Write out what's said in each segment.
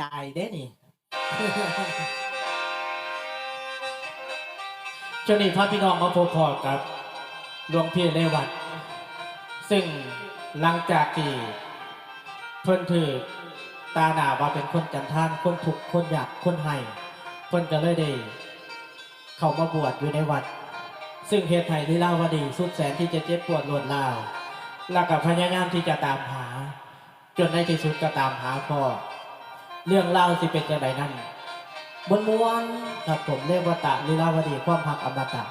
ยายเด้นี่ช่วงนี้พาพี่น้องมาพบพอกับหลวงพี่ในวัด ซึ่งหลังจากที่เพิ่นถือตาหนาว่าเป็นคนจันทานคนทุกคนอยากคนให้เพิ่นก็เลยได้เข้ามาบวชอยู่ในวัด ซึ่งเหตุไห้ลีลาวดี สุดแสนที่จะเจ็บปวดรวดราว แล้วก็พยายามที่จะตามหา จนในที่สุดก็ตามหาพ่อ เรื่องเล่าวสิเป็นจังไดนั่นบนม้วนครับผมเรียกว่าตะลีลาวดีความพักอมตะครับ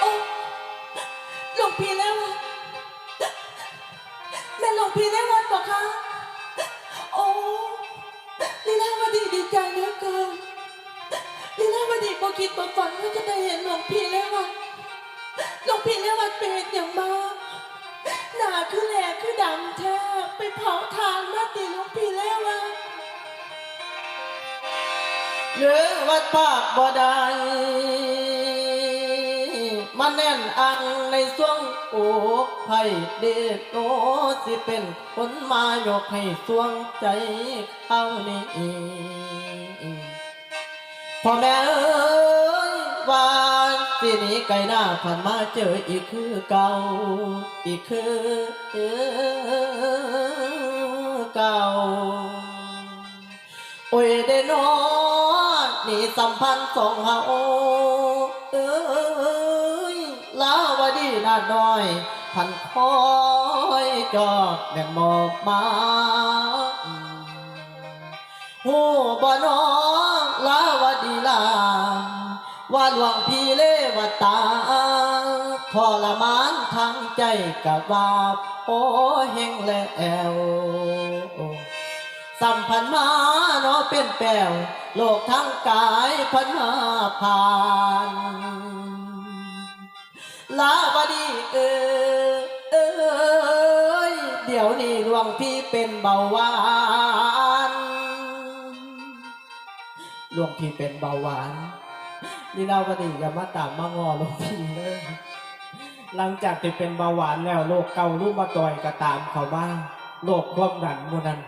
โอ้หลวงพี่แล้วอะแม่หลวงพี่แล้ววันบอกคะโอ้ลีลาวดีดีใจเหลือเกินลีลาวดีบ่คิดบ่ฝันว่าจะได้เห็นหลวงพี่แล้ววันหลวงพี่แล้ววันเป็นอย่างมา ดำแท้ไปเผาทานมาตีหลวงพี่แล้ววันหรือวัดปากบ่ได้มาแน่นอังในช่วงอกไผ่เด็ดโอสิเป็นคนมายกให้สวงใจเขานี่พ่อแม่ สินี้ไกลหน้าผ่านมาเจออีกคือเก่า อีกคือเก่า โอ้ยได้นอนี่สัมพันธ์สองเฮาเอ้ยลาวดีนาน้อย พันคอยจอดแม่นมอบมาหูบ่นอาหลวงพี่เลวตาทรมานทั้งใจกับว่าโอ้เฮงแล้วสัมพันมาเนาะเป็นแปลวโลกทั้งกายพันมาผ่านลาวดีเออเอยเดี๋ยวนี้หลวงพี่เป็นเบาหวานหลวงพี่เป็นเบาหวาน นี่ลาวดีอย่ามาตามมางอหลวงพี่เลยหลังจากที่เป็นเบาหวานแล้วโรคเกาลูกมาต่อยก็ตามเขามาโรคความดันมูนั้น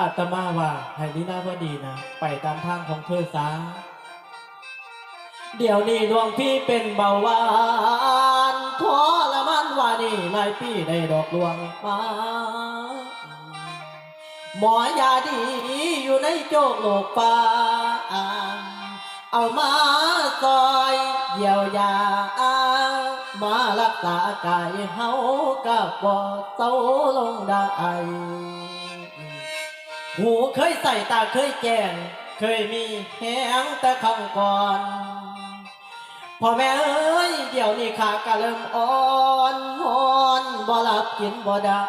อาตมาว่าให้ลีลาวดีนะไปตามทางของเธอซะเดี๋ยวนี้หลวงพี่เป็นเบาหวานทรมานว่านี่หลายปีได้ดอกลวงมาหมอยาดีอยู่ในโจกโลกฟ้า เอามาซอยเยียวยา มารักษากายเฮากับบ่เศร้าลงได้หูเคยใส่ตาเคยแจ้ง เคยมีแหงแต่ครั้งก่อนพ่อแม่เอ้ยเดี๋ยวนี้ขากะเริ่มอ่อนหอนบ่หลับกินบ่ได้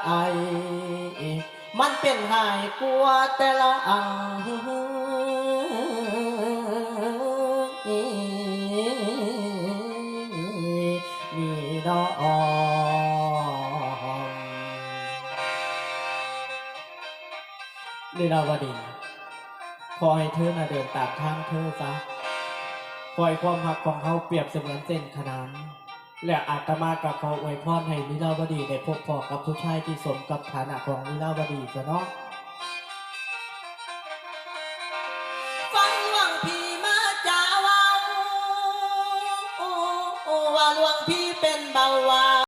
มันเป็นหายกลัวแต่ละอัง ลีลาวดีคอยเธอน่ะเดินตามทางเธอซะคอยความหักของเขาเปรียบเสมือนเส้นขนานและอาตมากับขออวยพรให้ลีลาวดีได้พบพอกับผู้ชายที่สมกับฐานะของลีลาวดีซะเนาะฟังหลวงพี่มาจาวาหลวงพี่เป็นเบาหวาน